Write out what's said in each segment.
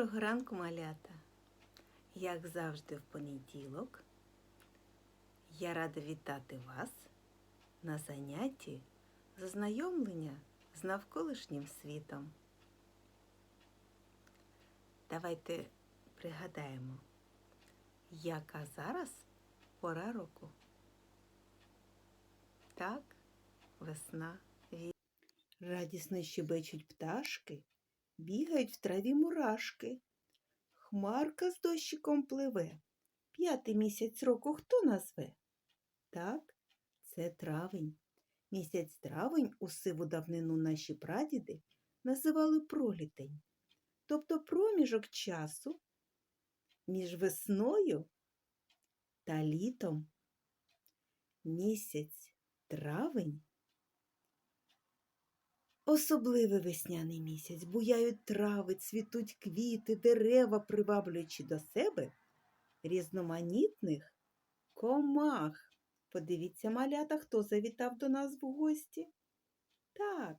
Доброго ранку, малята! Як завжди, в понеділок я рада вітати вас на занятті з ознайомлення з навколишнім світом. Давайте пригадаємо, яка зараз пора року. Так, весна. ві- Радісно щебечуть пташки, бігають в траві мурашки. Хмарка з дощиком пливе. П'ятий місяць року хто назве? Так, це травень. Місяць травень у сиву давнину наші прадіди називали пролітень, тобто проміжок часу між весною та літом. Місяць травень Особливий весняний місяць, буяють трави, цвітуть квіти, дерева, приваблюючи до себе різноманітних комах. Подивіться, малята, хто завітав до нас в гості. Так,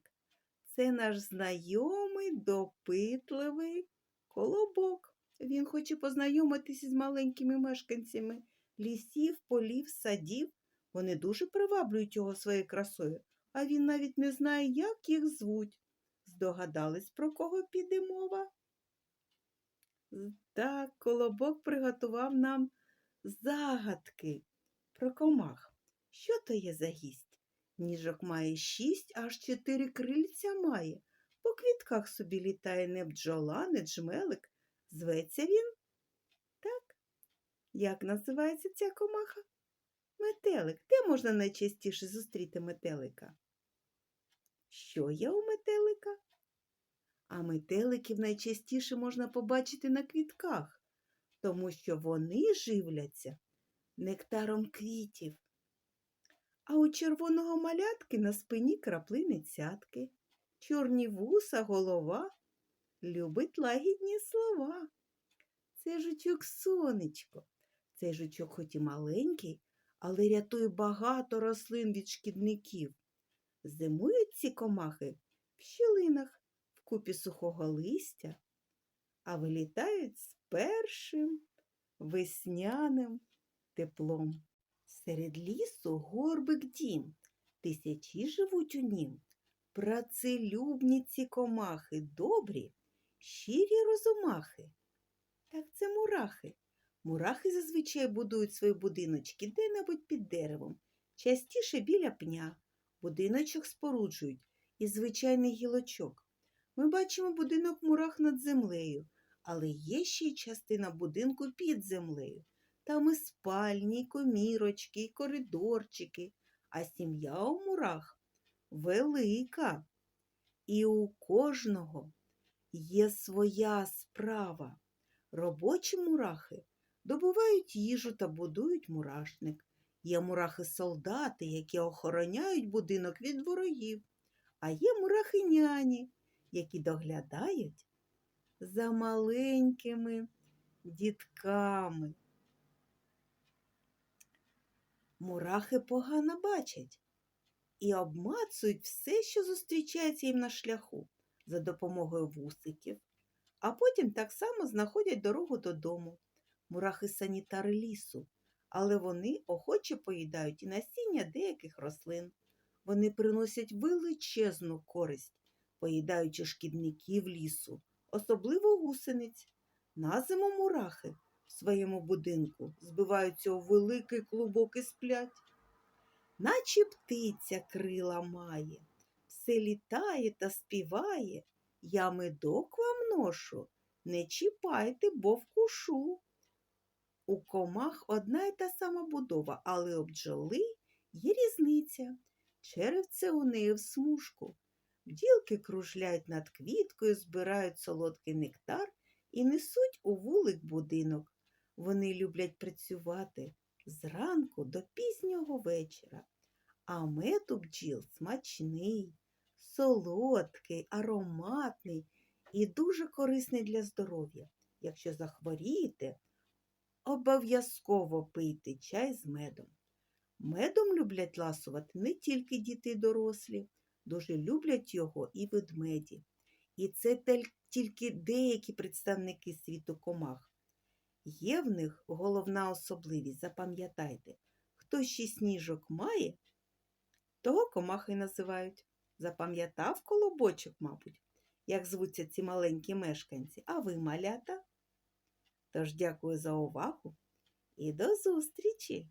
це наш знайомий, допитливий колобок. Він хоче познайомитися з маленькими мешканцями лісів, полів, садів. Вони дуже приваблюють його своєю красою а він навіть не знає, як їх звуть. Здогадались, про кого піде мова? Так, колобок приготував нам загадки про комах. Що то є за гість? Ніжок має шість, аж чотири крильця має. По квітках собі літає не бджола, не джмелик. Зветься він? Так. Як називається ця комаха? Метелик. Де можна найчастіше зустріти метелика? Що є у метелика? А метеликів найчастіше можна побачити на квітках, тому що вони живляться нектаром квітів. А у червоного малятки на спині краплини цятки, чорні вуса, голова любить лагідні слова. Це жучок сонечко. Цей жучок хоч і маленький, але рятує багато рослин від шкідників. Зимують ці комахи в щілинах вкупі сухого листя, а вилітають з першим весняним теплом. Серед лісу горбик дім, тисячі живуть у нім. Працелюбні ці комахи, добрі, щирі розумахи. Так це мурахи. Мурахи зазвичай будують свої будиночки де-небудь під деревом, частіше біля пня. Будиночок споруджують із звичайних гілочок. Ми бачимо будинок мурах над землею, але є ще й частина будинку під землею. Там і спальні, і комірочки, і коридорчики, а сім'я у мурах велика. І у кожного є своя справа. Робочі мурахи добувають їжу та будують мурашник. Є мурахи-солдати, які охороняють будинок від ворогів, а є мурахи-няні, які доглядають за маленькими дітками. Мурахи погано бачать і обмацують все, що зустрічається їм на шляху за допомогою вусиків, а потім так само знаходять дорогу додому. Мурахи-санітари лісу але вони охоче поїдають і насіння деяких рослин. Вони приносять величезну користь, поїдаючи шкідників лісу, особливо гусениць. На зиму мурахи в своєму будинку збиваються у великий клубок і сплять. Наче птиця крила має, все літає та співає. Я медок вам ношу, не чіпайте, бо вкушу. У комах одна й та сама будова, але у бджоли є різниця. Черевце у неї в смужку. Бділки кружляють над квіткою, збирають солодкий нектар і несуть у вулик будинок. Вони люблять працювати зранку до пізнього вечора. А мед у бджіл смачний, солодкий, ароматний і дуже корисний для здоров'я. Якщо захворієте, обов'язково пийте чай з медом. Медом люблять ласувати не тільки діти дорослі, дуже люблять його і ведмеді. І це тільки деякі представники світу комах. Є в них головна особливість, запам'ятайте, хто шість ніжок має, того комахи називають. Запам'ятав колобочок, мабуть, як звуться ці маленькі мешканці, а ви малята? Тож дякую за увагу і до зустрічі!